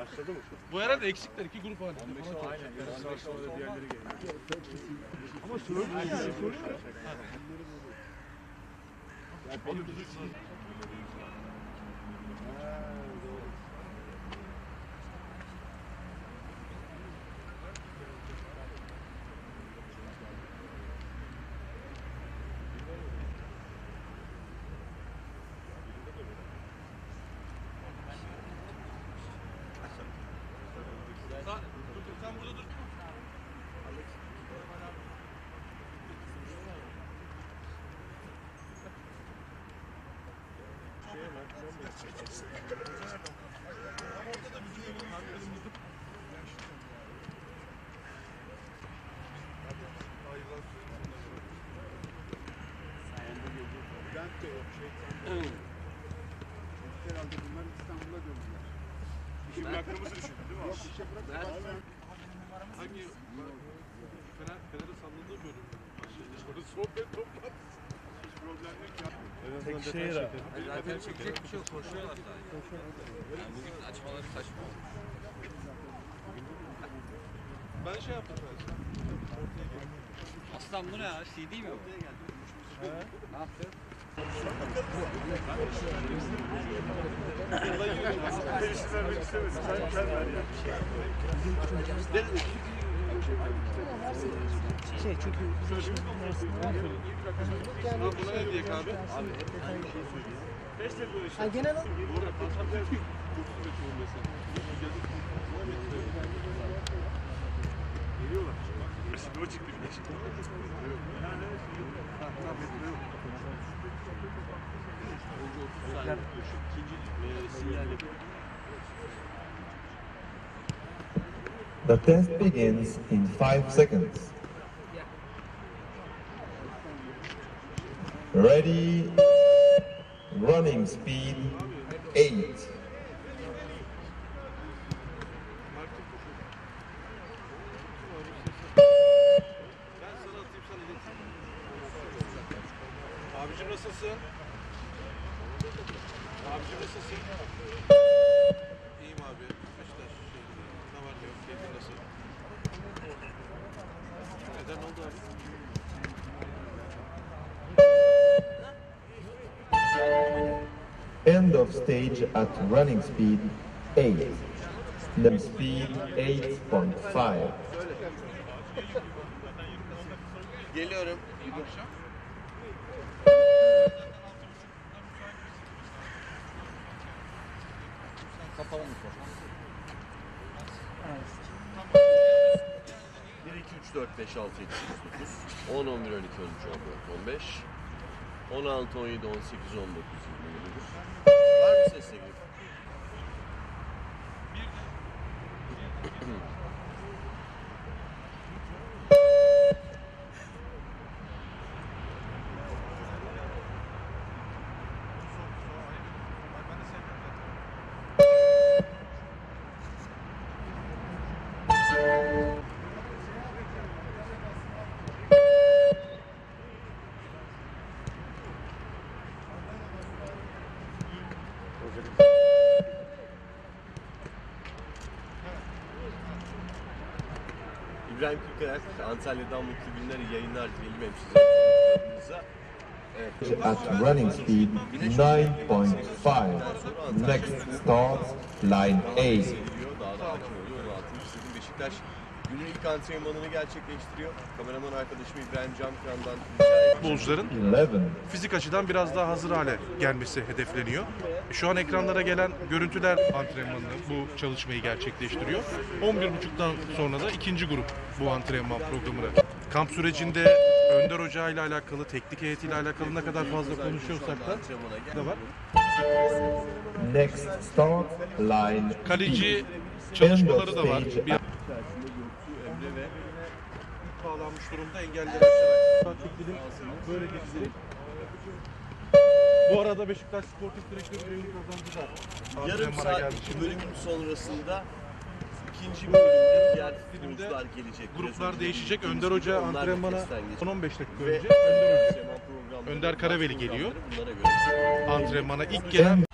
Başladı mı şu an? Bu herhalde eksikler iki grup halinde falan. Aynen. Yarın başlamadı diğerleri geliyor. Ama sorun yani. Sorun Sen, dur, dur, sen burada dur. Bülent de yok. Şey, herhalde bunlar İstanbul'a döndüler. İşi bıraktığımızı düşündün değil mi? Yok işe bıraktılar. Hangi? Fener, Fener'e salladığı bölüm. Sohbet toplantı. Hiç problem yok ya. Tek şehir ha. Zaten çekecek bir şey yok. Koşuyorlar sadece. Yani bugün açmaları saçma. Ben şey yaptım ben. Aslan bu ne ya? CD mi bu? Ne yaptın? Değişim vermek istemesin. Sen sen ver ya. Şey çünkü bizim Ha buna ne diyek abi? Ha, genel olarak Bu arada konsantre ettik. Kursu götürün mesela. Geliyorlar. Şimdi o çıktı bir de şimdi. Yani ha, tamam, metro yok. Önce 30 saniye koşu. İkinci sinyal yapıyor. The test begins in 5 seconds. Ready, running speed 8. Ben sana atayım sen iletsin. Abicim nasılsın? Nasılsın? End of stage at running speed 8. The speed 8.5. Geliyorum. Kapalı mikrofon. 1, 2, 3, 4, 5, 6, 7, 8, 9, 10, 11, 12, 13, 14, 15, 16, 17, 18, 19, 20, 21. Var mı ses sevgili? İbrahim Kırkayak, Antalya'dan mutlu günler, yayınlar dileyelim hemşire konuklarımıza. Evet, At running speed 9.5. Next start line 8. Seviliyor, daha da hakim oluyor. Onu altını çizdim. Beşiktaş günün ilk antrenmanını gerçekleştiriyor. Kameraman arkadaşım İbrahim Camkıran'dan Futbolcuların 11. fizik açıdan biraz daha hazır hale gelmesi hedefleniyor. Şu an ekranlara gelen görüntüler antrenmanını, bu çalışmayı gerçekleştiriyor. 11.30'dan sonra da ikinci grup bu antrenman programını. Kamp sürecinde Önder Hoca ile alakalı, teknik heyetiyle alakalı ne kadar fazla konuşuyorsak da da var. Next start line Kaleci B. çalışmaları da var. Bir Emre ve bağlanmış durumda engelleri aşarak. Böyle geçecek. Bu arada Beşiktaş Sportif Direktörü Cemil Kazancı da Yarım antrenmana geldi saat şimdi. bölüm sonrasında ikinci bölümde diğer futbolcular gelecek. Gruplar değişecek. Önder Hoca antrenmana testten geçecek. 10-15 dakika önce Önder Hoca Önder Karaveli geliyor. antrenmana ilk gelen